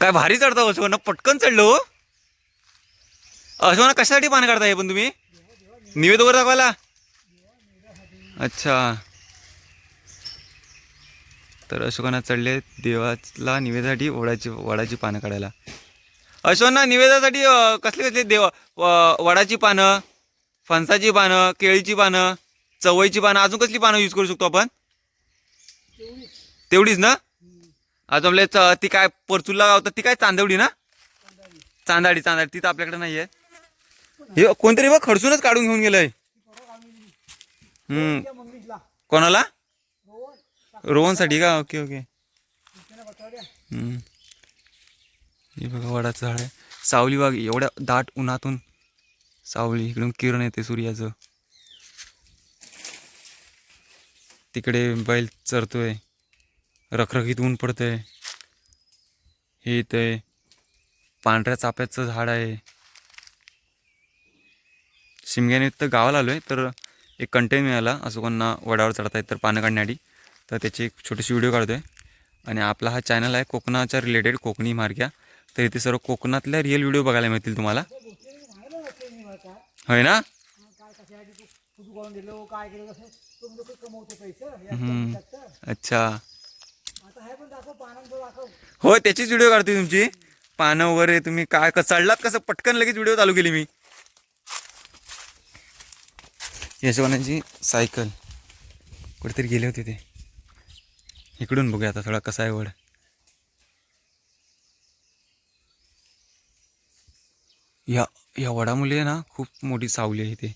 काय भारी चढता अशोकांना? पटकन चढलो हो. कशासाठी पान काढताय पण तुम्ही? निवेद वगैरे दाखवायला? अच्छा. तर अशोकांना चढले देवाला निवेदासाठी वडाची वडाची पानं काढायला. अशोकांना निवेदासाठी कसली कसली देव वडाची पानं फणसाची पानं केळीची पानं चवळीची पानं अजून कसली पानं यूज करू शकतो आपण? तेवढीच ना? अजून आपल्या ती काय परचुला गावतात ती काय चांदवडी ना? चांदाडी. चांदाडी ती तर आपल्याकडे नाही आहे हे कोणतरी बघ खडसूनच काढून घेऊन गेलंय. हम्म. कोणाला? रोहनसाठी का? Okay okay. हम्म. हे बघा वडाचं झाड आहे. सावली बाग एवढ्या दाट उन्हातून सावली. इकडून किरण येते सूर्याचं. तिकडे बैल चरतोय. रखरखीत ऊन पडतंय. हे येतंय पांढऱ्या चाप्याचं झाड आहे. शिमग्यानिमित्त गावाला आलो आहे तर एक कंटेन मिळाला. अशोकांना वडावर चढता येत तर पानं काढण्यासाठी तर त्याची एक छोटीशी व्हिडिओ काढतो आहे आणि आपला हा चॅनल आहे कोकणाच्या रिलेटेड कोकणी मार्ग्या तर इथे सर्व कोकणातल्या रिअल व्हिडिओ बघायला मिळतील तुम्हाला. होय ना? अच्छा. हो त्याचीच व्हिडिओ काढते तुमची. पानं वगैरे तुम्ही काय कसं चढलात कसं? पटकन लगेच व्हिडिओ चालू केली मी. यशवनाची सायकल. कुठेतरी गेले होते ते. इकडून बघूया आता थोडा कसा आहे वड. या या वडामुळे आहे ना खूप मोठी सावली आहे इथे.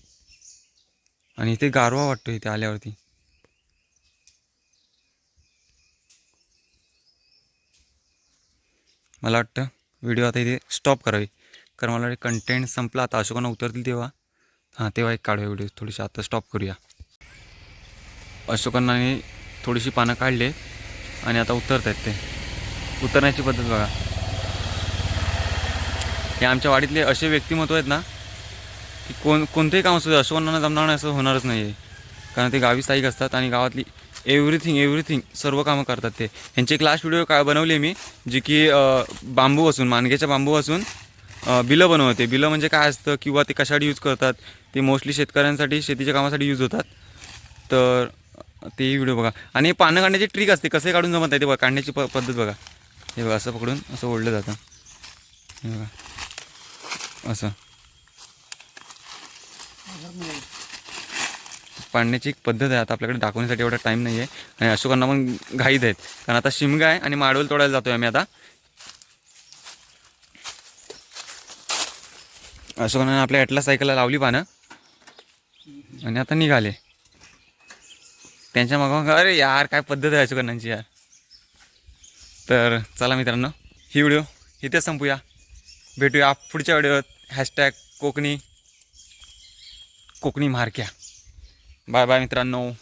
आणि इथे गारवा वाटतो इथे आल्यावरती. मला वाटतं व्हिडिओ आता इथे स्टॉप करावी. कारण मला वाटतं कंटेंट संपला. आता अशोकांना उतरतील तेव्हा. हां तेव्हा एक काढूया व्हिडिओ थोडीशी आता स्टॉप करूया. अशोकांना थोडीशी पानं काढले आणि आता उतरत आहेत ते. उतरण्याची पद्धत बघा. हे आमच्या वाडीतले असे व्यक्तिमत्व आहेत ना की कोण कोणतेही काम असू दे अशोकांना जमणार नाही असं होणारच नाही आहे कारण ते गावी स्थायिक असतात आणि गावातली एव्हरीथिंग एव्हरीथिंग सर्व कामं करतात ते. ह्यांचे एक लास्ट व्हिडिओ काय बनवले मी जे की बांबू असून मानग्याच्या बांबू असून बिलं बनवते. बिलं म्हणजे काय असतं किंवा ते कशासाठी यूज करतात ते मोस्टली शेतकऱ्यांसाठी शेतीच्या कामासाठी यूज होतात. तर तेही व्हिडिओ बघा. आणि पानं काढण्याची ट्रिक असते. कसे काढून जमत आहे ते बघा. काढण्याची प पद्धत बघा. हे बघा असं पकडून असं ओढलं जातं. हे बघा. असं. पाडण्याची एक पद्धत आहे. आता आपल्याकडे दाखवण्यासाठी एवढा टाईम नाही आहे आणि अशोकांना पण घाईत आहेत. कारण आता शिमगा आहे आणि माडवल तोडायला जातोय आम्ही आता. अशोकांना आपल्या ॲटला सायकलला लावली पानं. आणि आता निघाले. त्यांच्या मागं अरे यार काय पद्धत आहे अशोकांनाची यार. तर चला मित्रांनो ही व्हिडिओ इथे संपूया. भेटूया पुढच्या व्हिडिओत. हॅशटॅग कोकणी कोकणी मारक्या. vai, vai entrar no